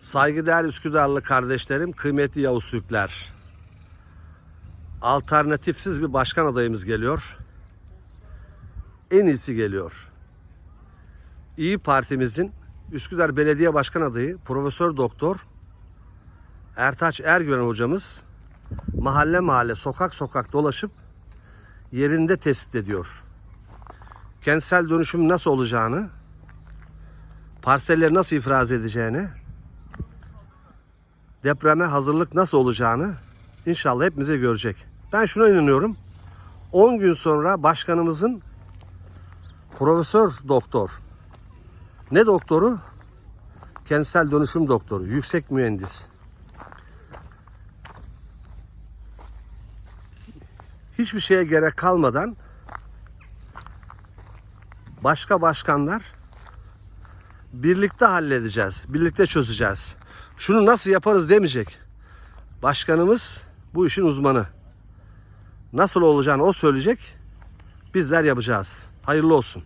Saygıdeğer Üsküdarlı kardeşlerim, kıymetli Yavuz Türkler. Alternatifsiz bir başkan adayımız geliyor. En iyisi geliyor. İyi Partimizin Üsküdar Belediye Başkan adayı Profesör Doktor Ertaç Ergören hocamız mahalle mahalle, sokak sokak dolaşıp yerinde tespit ediyor. Kentsel dönüşüm nasıl olacağını, parselleri nasıl ifraz edeceğini, depreme hazırlık nasıl olacağını inşallah hepimize görecek. Ben şuna inanıyorum. 10 gün sonra başkanımızın profesör doktor ne doktoru? Kentsel dönüşüm doktoru, yüksek mühendis. Hiçbir şeye gerek kalmadan başka başkanlar birlikte halledeceğiz, birlikte çözeceğiz. Şunu nasıl yaparız demeyecek. Başkanımız bu işin uzmanı. Nasıl olacağını o söyleyecek. Bizler yapacağız. Hayırlı olsun.